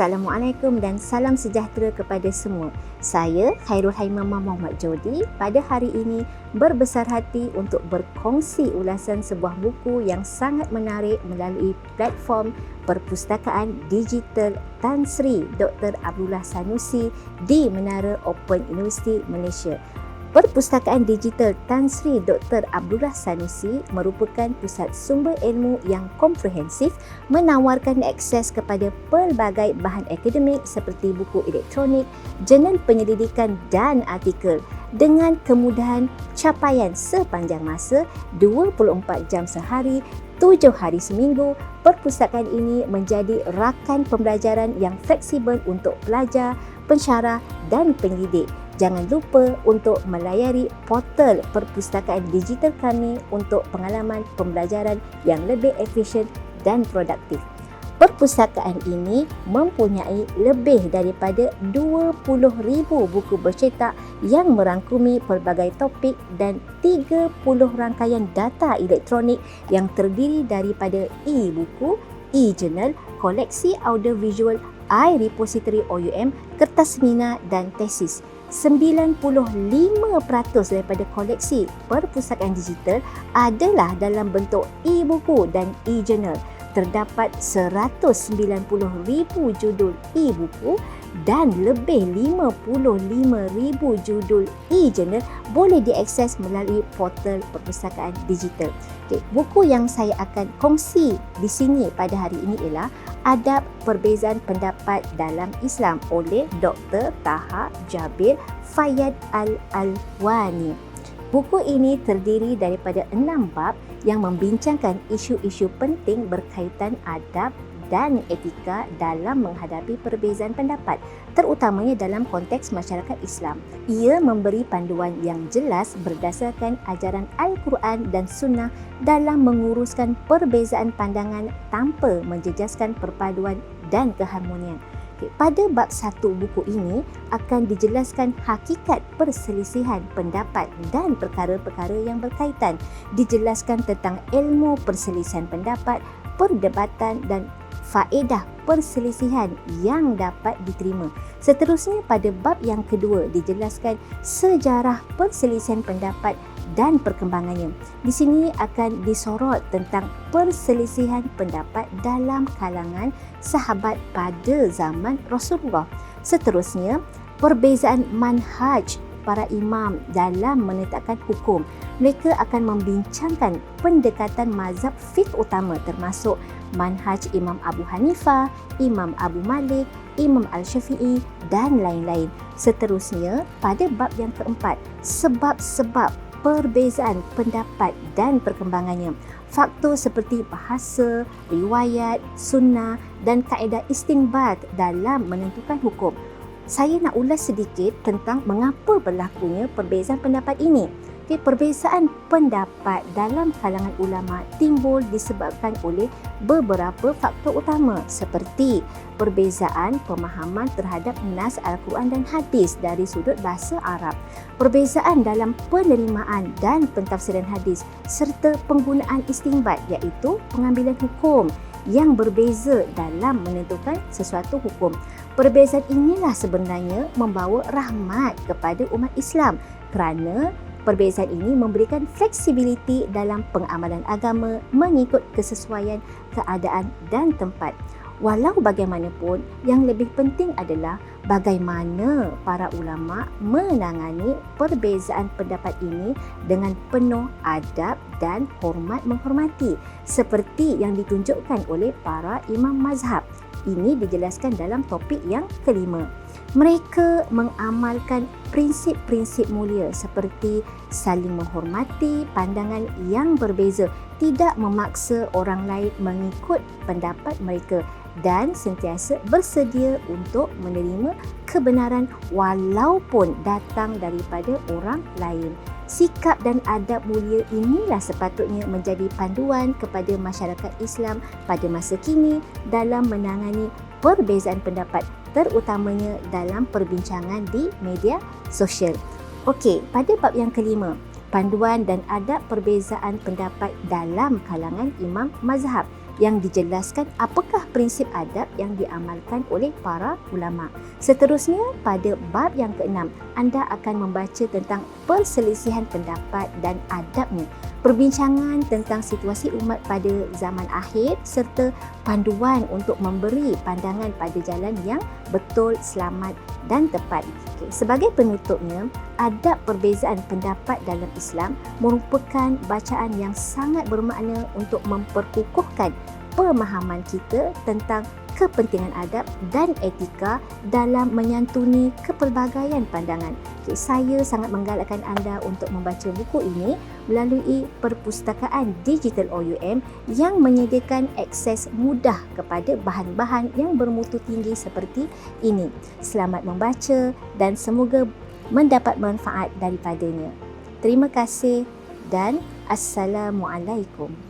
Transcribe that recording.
Assalamualaikum dan salam sejahtera kepada semua. Saya Khairul Haimamah Muhammad Jodi pada hari ini berbesar hati untuk berkongsi ulasan sebuah buku yang sangat menarik melalui platform perpustakaan digital Tan Sri Dr. Abdullah Sanusi di Menara Open University Malaysia. Perpustakaan Digital Tan Sri Dr. Abdullah Sanusi merupakan pusat sumber ilmu yang komprehensif menawarkan akses kepada pelbagai bahan akademik seperti buku elektronik, jurnal penyelidikan dan artikel dengan kemudahan capaian sepanjang masa 24 jam sehari, 7 hari seminggu. Perpustakaan ini menjadi rakan pembelajaran yang fleksibel untuk pelajar, pensyarah dan penyelidik jangan lupa untuk melayari portal perpustakaan digital kami untuk pengalaman pembelajaran yang lebih efisien dan produktif. Perpustakaan ini mempunyai lebih daripada 20,000 buku bercetak yang merangkumi pelbagai topik dan 30 rangkaian data elektronik yang terdiri daripada e-buku, e-journal, koleksi audiovisual, i-repository OUM, kertas mina dan tesis. 95% daripada koleksi perpustakaan digital adalah dalam bentuk e-buku dan e-journal. Terdapat 190,000 judul e-buku dan lebih 55,000 judul e-journal boleh diakses melalui portal perpustakaan digital. Okay, buku yang saya akan kongsi di sini pada hari ini ialah Adab Perbezaan Pendapat dalam Islam oleh Dr. Taha Jabir Fayyad Al-Alwani. Buku ini terdiri daripada enam bab yang membincangkan isu-isu penting berkaitan adab dan etika dalam menghadapi perbezaan pendapat terutamanya dalam konteks masyarakat Islam. Ia memberi panduan yang jelas berdasarkan ajaran Al-Quran dan Sunnah dalam menguruskan perbezaan pandangan tanpa menjejaskan perpaduan dan keharmonian. Pada bab satu buku ini akan dijelaskan hakikat perselisihan pendapat dan perkara-perkara yang berkaitan. Dijelaskan tentang ilmu perselisihan pendapat, perdebatan dan faedah perselisihan yang dapat diterima. Seterusnya pada bab yang kedua dijelaskan sejarah perselisihan pendapat dan perkembangannya. Di sini akan disorot tentang perselisihan pendapat dalam kalangan sahabat pada zaman Rasulullah. Seterusnya, perbezaan manhaj para imam dalam menetapkan hukum. Mereka akan membincangkan pendekatan mazhab fiqh utama termasuk manhaj Imam Abu Hanifah, Imam Abu Malik, Imam Al-Syafi'i dan lain-lain. Seterusnya, pada bab yang keempat, sebab-sebab perbezaan pendapat dan perkembangannya. Faktor seperti bahasa, riwayat, sunnah dan kaedah istinbat dalam menentukan hukum saya nak ulas sedikit tentang mengapa berlakunya perbezaan pendapat ini. Okay, perbezaan pendapat dalam kalangan ulama timbul disebabkan oleh beberapa faktor utama seperti perbezaan pemahaman terhadap nas Al-Quran dan hadis dari sudut bahasa Arab, perbezaan dalam penerimaan dan pentafsiran hadis serta penggunaan istimbat iaitu pengambilan hukum yang berbeza dalam menentukan sesuatu hukum. Perbezaan inilah sebenarnya membawa rahmat kepada umat Islam kerana perbezaan ini memberikan fleksibiliti dalam pengamalan agama mengikut kesesuaian keadaan dan tempat. Walau bagaimanapun, yang lebih penting adalah bagaimana para ulama menangani perbezaan pendapat ini dengan penuh adab dan hormat menghormati seperti yang ditunjukkan oleh para imam mazhab. Ini dijelaskan dalam topik yang kelima. Mereka mengamalkan prinsip-prinsip mulia seperti saling menghormati pandangan yang berbeza, tidak memaksa orang lain mengikut pendapat mereka dan sentiasa bersedia untuk menerima kebenaran walaupun datang daripada orang lain. Sikap dan adab mulia inilah sepatutnya menjadi panduan kepada masyarakat Islam pada masa kini dalam menangani perbezaan pendapat terutamanya dalam perbincangan di media sosial. Okey, pada bab yang kelima, panduan dan adab perbezaan pendapat dalam kalangan imam mazhab yang dijelaskan apakah prinsip adab yang diamalkan oleh para ulama. Seterusnya, pada bab yang keenam, anda akan membaca tentang perselisihan pendapat dan adabnya perbincangan tentang situasi umat pada zaman akhir serta panduan untuk memberi pandangan pada jalan yang betul, selamat dan tepat. Okay. Sebagai penutupnya, adab perbezaan pendapat dalam Islam merupakan bacaan yang sangat bermakna untuk memperkukuhkan pemahaman kita tentang kepentingan adab dan etika dalam menyantuni kepelbagaian pandangan. Okay, saya sangat menggalakkan anda untuk membaca buku ini melalui perpustakaan digital OUM yang menyediakan akses mudah kepada bahan-bahan yang bermutu tinggi seperti ini. Selamat membaca dan semoga mendapat manfaat daripadanya. Terima kasih dan Assalamualaikum.